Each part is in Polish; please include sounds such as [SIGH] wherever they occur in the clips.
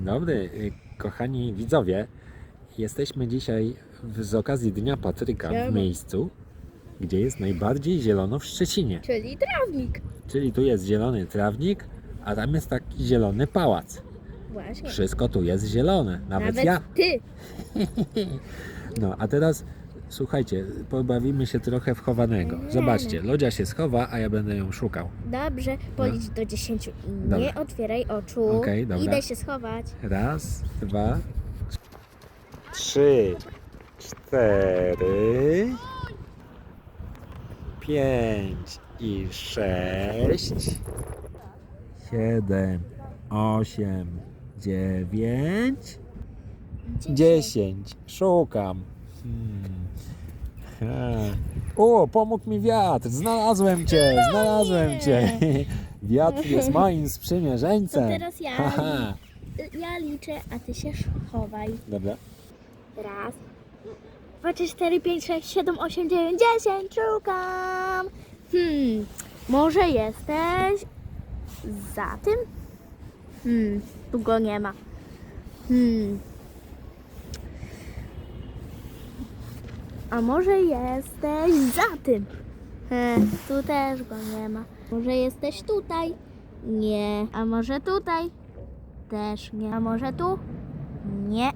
dobry, y, kochani widzowie. Jesteśmy dzisiaj w, z okazji Dnia Patryka w miejscu, gdzie jest najbardziej zielono w Szczecinie. Czyli trawnik. Czyli tu jest zielony trawnik, a tam jest taki zielony pałac. Właśnie. Wszystko tu jest zielone, nawet, Nawet ja. ty. [LAUGHS] No, a teraz słuchajcie, pobawimy się trochę w chowanego. Zobaczcie, Lodzia się schowa, a ja będę ją szukał. Dobrze, policz do 10 i Dobra. nie otwieraj oczu. Okej, dobra. Idę się schować. Raz, dwa, trzy, cztery, pięć i sześć, siedem, osiem, dziewięć, dziesięć. Szukam. Hmm. Ha. O, pomógł mi wiatr. Znalazłem cię, znalazłem cię. [LAUGHS] Wiatr jest moim To sprzymierzeńcem. teraz ja, Haha. ja liczę, a ty się chowaj. Dobra. Raz, dwa, trzy, cztery, pięć, sześć, siedem, osiem, dziewięć, dziesięć. Szukam. Hmm, może jesteś za tym? Hmm, tu go nie ma. Hmm. A może jesteś za tym? He, tu też go nie ma. Może jesteś tutaj? Nie. A może tutaj? Też nie. A może tu? Nie.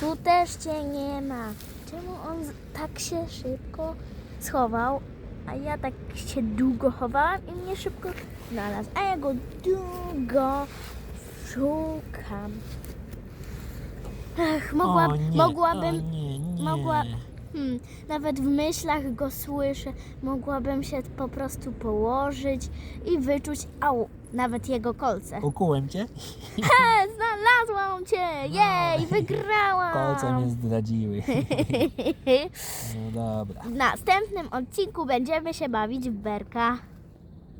Tu też cię nie ma. Czemu on tak się szybko schował, a ja tak się długo chowałam i mnie szybko znalazł, a ja go długo szukam. Ach, mogła, mogłabym, nie, nie. mogła- hmm, nawet w myślach go słyszę, mogłabym się po prostu położyć i wyczuć, au, nawet jego kolce. Ukułem cię? He, znalazłam cię! Jej, wygrałam! Kolce mnie zdradziły. [LAUGHS] No dobra. W następnym odcinku będziemy się bawić w berka.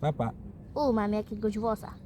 Papa. U, mam jakiegoś włosa.